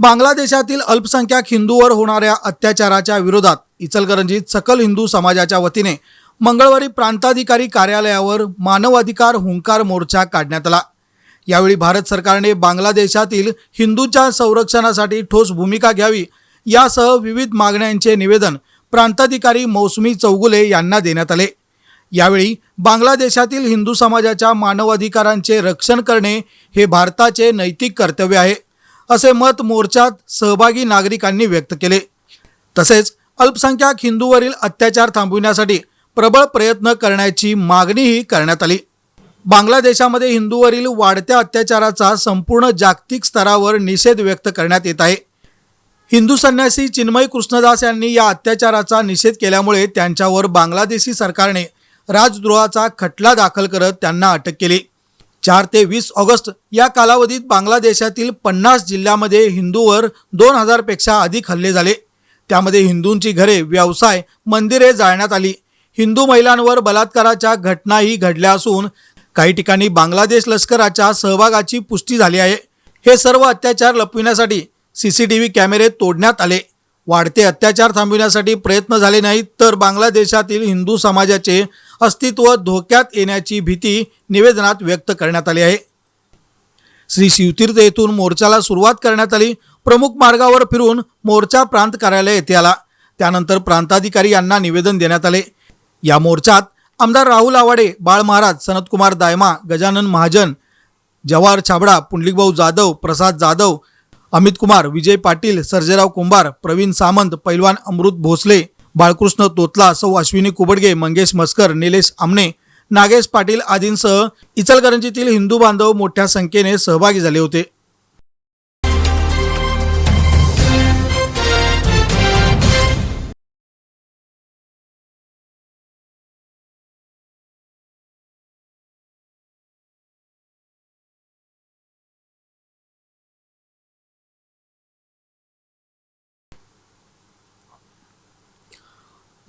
बांगलादेशातील अल्पसंख्याक हिंदूवर होणाऱ्या अत्याचाराच्या विरोधात इचलकरंजीत सकल हिंदू समाजाच्या वतीने मंगळवारी प्रांताधिकारी कार्यालयावर मानवाधिकार हुंकार मोर्चा काढण्यात आला. यावेळी भारत सरकारने बांगलादेशातील हिंदूंच्या संरक्षणासाठी ठोस भूमिका घ्यावी यासह विविध मागण्यांचे निवेदन प्रांताधिकारी मौसमी चौगुले यांना देण्यात आले. यावेळी बांगलादेशातील हिंदू समाजाच्या मानवाधिकारांचे रक्षण करणे हे भारताचे नैतिक कर्तव्य आहे. असे मत मोर्चात सहभागी नागरिकांनी व्यक्त केले. तसेच अल्पसंख्याक हिंदूवरील अत्याचार थांबविण्यासाठी प्रबळ प्रयत्न करण्याची मागणीही करण्यात आली. बांगलादेशामध्ये हिंदूवरील वाढत्या अत्याचाराचा संपूर्ण जागतिक स्तरावर निषेध व्यक्त करण्यात येत आहे. हिंदू संन्यासी चिन्मय कृष्णदास यांनी या अत्याचाराचा निषेध केल्यामुळे त्यांच्यावर बांगलादेशी सरकारने राजद्रोहाचा खटला दाखल करत त्यांना अटक केली. चार ते वीस ऑगस्ट या कालावधीत बांगलादेशातील पन्नास जिल्ह्यामध्ये हिंदूवर दोन हजारपेक्षा अधिक हल्ले झाले. त्यामध्ये हिंदूंची घरे व्यवसाय मंदिरे जाळण्यात आली. हिंदू महिलांवर बलात्काराच्या घटनाही घडल्या असून काही ठिकाणी बांगलादेश लष्कराच्या सहभागाची पुष्टी झाली आहे. हे सर्व अत्याचार लपविण्यासाठी सी सी टी व्ही कॅमेरे तोडण्यात आले. वाढते अत्याचार थांबविण्यासाठी प्रयत्न झाले नाहीत तर बांगलादेशातील हिंदू समाजाचे अस्तित्व धोक्यात येण्याची भीती निवेदनात व्यक्त करण्यात आली आहे. श्री शिवतीर्थ येथून मोर्चाला सुरुवात करण्यात आली. प्रमुख मार्गावर फिरून मोर्चा प्रांत कार्यालय येथे आला. त्यानंतर प्रांताधिकारी यांना निवेदन देण्यात आले. या मोर्चात आमदार राहुल आवाडे बाळ महाराज सनतकुमार दायमा गजानन महाजन जवाहर छाबडा पुंडलिकभाऊ जाधव प्रसाद जाधव अमित कुमार विजय पाटील सर्जेराव कुंभार प्रवीण सामंत पैलवान अमृत भोसले बाळकृष्ण तोतला सौ अश्विनी कुबडगे मंगेश मस्कर निलेश आमने नागेश पाटील आदींसह इचलकरंजीतील हिंदू बांधव मोठ्या संख्येने सहभागी झाले होते.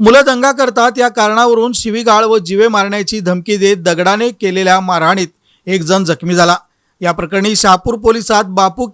मुलं दंगा करतात या कारणावरून शिवीगाळ व जिवे मारण्याची धमकी देत दगडाने केलेल्या मारहाणीत एक जण जखमी झाला. या प्रकरणी शहापूर पोलिसात बापू